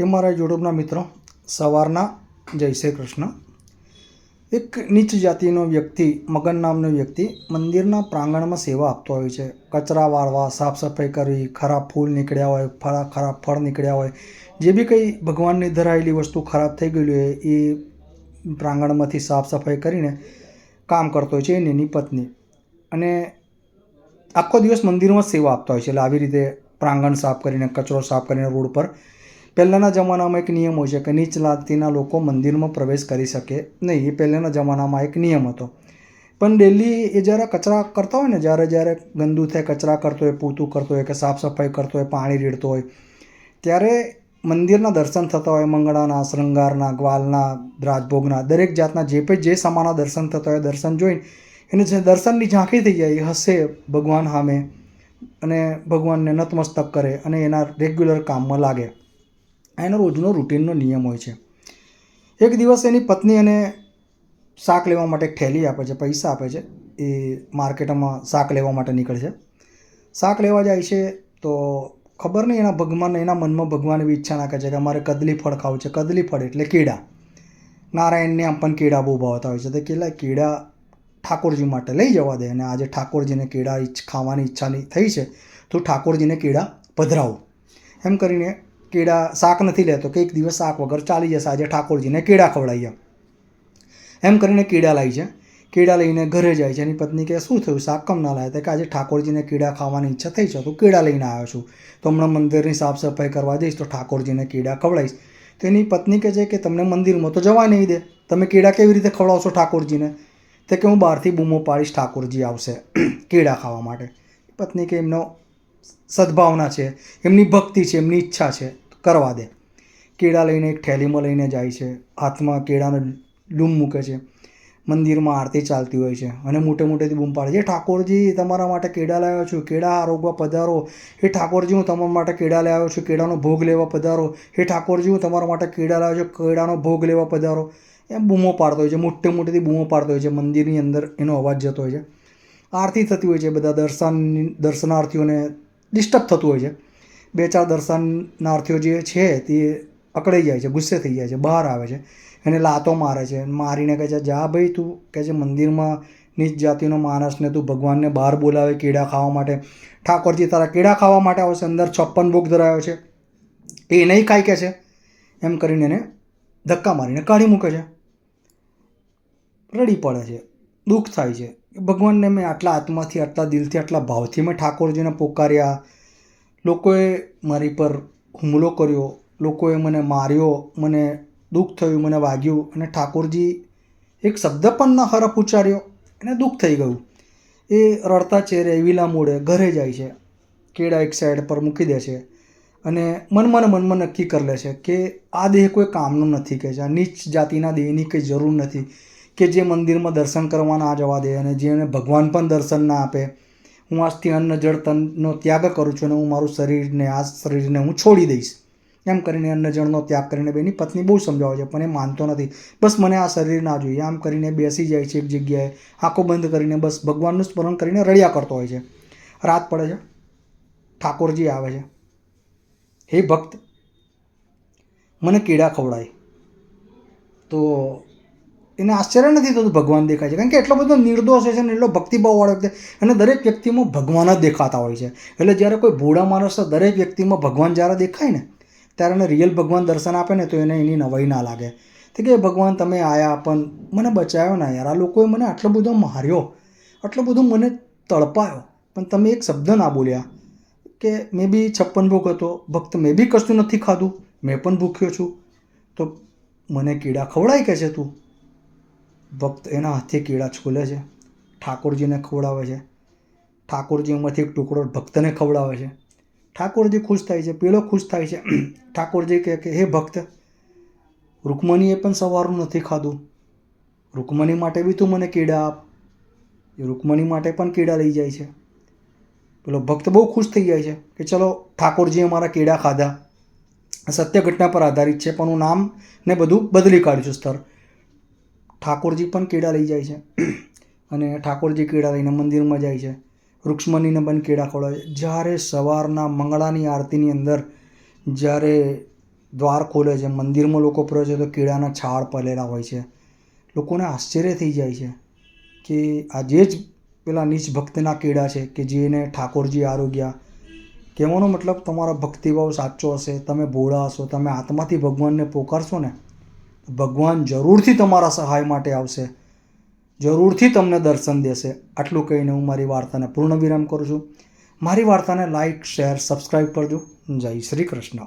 એ મારા યુટ્યુબના મિત્રો, સવારના જય શ્રી કૃષ્ણ. એક નીચ જાતિનો વ્યક્તિ, મગન નામનો વ્યક્તિ, મંદિરના પ્રાંગણમાં સેવા આપતો હોય છે. કચરા વાળવા સાફ સફાઈ કરવી, ખરાબ ફૂલ નીકળ્યા હોય, ફળા, ખરાબ ફળ નીકળ્યા હોય, જે બી કંઈ ભગવાનની ધરાયેલી વસ્તુ ખરાબ થઈ ગયેલી હોય, એ પ્રાંગણમાંથી સાફ સફાઈ કરીને કામ કરતો હોય છે એની એની પત્ની. અને આખો દિવસ મંદિરમાં સેવા આપતા હોય છે. એટલે આવી રીતે પ્રાંગણ સાફ કરીને, કચરો સાફ કરીને રોડ પર પહેલાંના જમાનામાં એક નિયમ હોય છે કે નીચ જાતિના લોકો મંદિરમાં પ્રવેશ કરી શકે નહીં. એ પહેલાંના જમાનામાં એક નિયમ હતો. પણ ડેલી એ જ્યારે કચરા કરતા હોય ને, જ્યારે જ્યારે ગંદુ થાય, કચરા કરતો હોય, પૂતું કરતો હોય કે સાફ સફાઈ કરતો હોય, પાણી રેડતો હોય, ત્યારે મંદિરના દર્શન થતા હોય, મંગળાના, શૃંગારના, ગ્વાલના, રાજભોગના, દરેક જાતના જે પણ જે સમાના દર્શન થતા હોય, દર્શન જોઈને એને જે દર્શનની ઝાંખી થઈ જાય, એ હસે ભગવાન સામે અને ભગવાનને નતમસ્તક કરે અને એના રેગ્યુલર કામમાં લાગે. એનો રોજનો રૂટીનનો નિયમ હોય છે. એક દિવસ એની પત્ની એને શાક લેવા માટે ઠેલી આપે છે, પૈસા આપે છે, એ માર્કેટમાં શાક લેવા માટે નીકળે છે. શાક લેવા જાય છે તો ખબર નહીં એના ભગવાન, એના મનમાં ભગવાન એવી ઈચ્છા નાખે છે કે અમારે કદલી ફળ ખાવું છે, કદલી ફળ એટલે કીડા નારાયણને આમ પણ કીડા બહુ ભાવતા હોય છે. તો કેટલા કીડા ઠાકોરજી માટે લઈ જવા દે અને આજે ઠાકોરજીને કેળા ખાવાની ઈચ્છાની થઈ છે, તો ઠાકોરજીને કેળા પધરાવો. એમ કરીને કીડા શાક નથી લેતો કે એક દિવસ શાક વગર ચાલી જશે. આજે ઠાકોરજીને કેળા ખવડાવીએ. એમ કરીને કેળા લાવી છે. કેળા લઈને ઘરે જાય છે. એની પત્ની કે શું થયું? શાક કમ ના લાવ્યા? કે, આજે ઠાકોરજીને કેળા ખાવાની ઈચ્છા થઈ છે. તો કેળા લઈને આવ્યો છું. તો હમણાં મંદિરની સાફ સફાઈ કરવા જઈશ તો ઠાકોરજીને કેળા ખવડાવીશ. તો એની પત્ની કહે છે કે, તમને મંદિરમાં તો જવા નહીં દે. તમે કેળા કેવી રીતે ખવડાવશો ઠાકોરજીને? તો કે, હું બહારથી બૂમો પાડીશ ઠાકોરજી આવશે કેળા ખાવા માટે. પત્ની કે એમનો સદભાવના છે, એમની ભક્તિ છે, એમની ઈચ્છા છે, કરવા દે. કેળા લઈને એક થેલીમાં લઈને જાય છે, હાથમાં કેળાનો લૂમ મૂકે છે, મંદિરમાં આરતી ચાલતી હોય છે અને મોટે મોટેથી બૂમ પાડે છે ઠાકોરજી, તમારા માટે કેળા લાવ્યો છું, કેળા આરોગવા પધારો. હે ઠાકોરજી, હું તમારા માટે કેળા લાવ્યો છું, કેળાનો ભોગ લેવા પધારો. હે ઠાકોરજી, હું તમારા માટે કેળા લાવ્યો છું, કેળાનો ભોગ લેવા પધારો. એમ બૂમો પાડતો હોય છે મોટે મોટેથી બૂમો પાડતો હોય છે, મંદિરની અંદર એનો અવાજ જતો હોય છે. આરતી થતી હોય છે, બધા દર્શન દર્શનાર્થીઓને ડિસ્ટર્બ થતું હોય છે. બે ચાર દર્શનાર્થીઓ જે છે તે અકળાઈ જાય છે, ગુસ્સે થઈ જાય છે, બહાર આવે છે. એને લાતો મારે છે મારીને કહે છે, જા ભાઈ તું, કહે છે, મંદિરમાં નીચ જાતિનો માણસને તું ભગવાનને બહાર બોલાવે કેળા ખાવા માટે. ઠાકોરજી, તારા કેળા ખાવા માટે આવશે, અંદર છપ્પન ભોગ ધરાયો છે. એ નહીં ખાઈ કે છે. એમ કરીને એને ધક્કા મારીને કાઢી મૂકે છે. રડી પડે છે. દુઃખ થાય છે. ભગવાનને મેં આટલા આત્માથી, આટલા દિલથી, આટલા ભાવથી મેં ઠાકોરજીને પોકાર્યા. લોકોએ મારી પર હુમલો કર્યો. લોકોએ મને માર્યો. મને દુઃખ થયું, મને વાગ્યું અને ઠાકોરજી એક શબ્દ પણ ન હરફ ઉચ્ચાર્યો. એને દુઃખ થઈ ગયું. એ રડતા ચહેરે એવીલા મોડે ઘરે જાય છે. કેળા એક સાઈડ પર મૂકી દે છે અને મનમાં મનમાં નક્કી કરી લે છે કે આ દેહ કોઈ કામનું નથી કે છે. નીચ જાતિના દેહની કંઈ જરૂર નથી. કે જે મંદિરમાં દર્શન કરવા ના જવા દે અને જેને ભગવાન પણ દર્શન ના આપે, હું આજથી અન્ન, જળ તનનો ત્યાગ કરું છું અને હું મારું શરીરને, આ શરીરને હું છોડી દઈશ. એમ કરીને અન્ન જળનો ત્યાગ કરીને બેની પત્ની બહુ સમજાવે છે, પણ એ માનતો નથી. બસ મને આ શરીર ના જોઈએ. આમ કરીને બેસી જાય છે એક જગ્યાએ, આંખો બંધ કરીને બસ ભગવાનનું સ્મરણ કરીને રડ્યા કરતો હોય છે. રાત પડે છે. ઠાકોરજી આવે છે. હે ભક્ત, મને કીડા ખવડાય. તો એને આશ્ચર્ય નથી થતું ભગવાન દેખાય છે. કારણ કે એટલો બધો નિર્દોષ છે ને, એટલો ભક્તિભાવવાળો વ્યક્તિ અને દરેક વ્યક્તિમાં ભગવાન જ દેખાતા હોય છે. એટલે જ્યારે કોઈ ભોળા માણસ દરેક વ્યક્તિમાં ભગવાન જ્યારે દેખાય ને, ત્યારે એને રિયલ ભગવાન દર્શન આપે ને, તો એને એની નવાઈ ના લાગે. તો કે ભગવાન, તમે આયા પણ મને બચાવ્યો ના યાર. આ લોકોએ મને આટલો બધો માર્યો, આટલો બધો મને તડપાયો. પણ તમે એક શબ્દ ના બોલ્યા. કે, મેં બી છપ્પન ભોગ હતો. ભક્ત મેં બી કશું નથી ખાધું. મેં પણ ભૂખ્યો છું. તો મને કીડા ખવડાય કે છે તું? ભક્ત એના હાથે કેળા છોલે છે. ઠાકોરજીને ખવડાવે છે. ઠાકોરજી એમાંથી એક ટુકડો ભક્તને ખવડાવે છે. ઠાકોરજી ખુશ થાય છે. પેલો ખુશ થાય છે. ઠાકોરજી કહે કે, હે ભક્ત, રૂકમણીએ પણ સવારનું નથી ખાધું. રૂકમણી માટે બી તું મને કેળા આપ. એ રૂકમણી માટે પણ કેળા લઈ જાય છે. પેલો ભક્ત બહુ ખુશ થઈ જાય છે કે, ચલો, ઠાકોરજીએ મારા કેળા ખાધા. સત્ય ઘટના પર આધારિત છે, પણ હું નામ ને બધું બદલી કાઢ્યું છું સ્તર. ઠાકોરજી પણ કેળા લઈ જાય છે. અને ઠાકોરજી કેળા લઈને મંદિરમાં જાય છે. રૂક્ષ્મણીને પણ કેળા ખવડાવે છે. જ્યારે સવારના મંગળાની આરતીની અંદર જ્યારે દ્વાર ખોલે છે, મંદિરમાં લોકો પ્રવેશે તો કેળાના છાળ પડેલા હોય છે. લોકોને આશ્ચર્ય થઈ જાય છે કે આજે જ પેલા નીચ ભક્તના કેળા છે કે જેને ઠાકોરજી આરોગ્યા. કહેવાનો મતલબ તમારો ભક્તિભાવ સાચો હશે, તમે ભોળા હશો, તમે આત્માથી ભગવાનને પોકારશો ને ભગવાન જરૂરથી તમારા સહાય માટે આવશે, જરૂરથી તમને દર્શન દેશે. આટલું કહીને હું મારી વાર્તાને પૂર્ણ વિરામ કરું છું. મારી વાર્તાને લાઈક શેર સબસ્ક્રાઈબ કરજો. જય શ્રી કૃષ્ણ.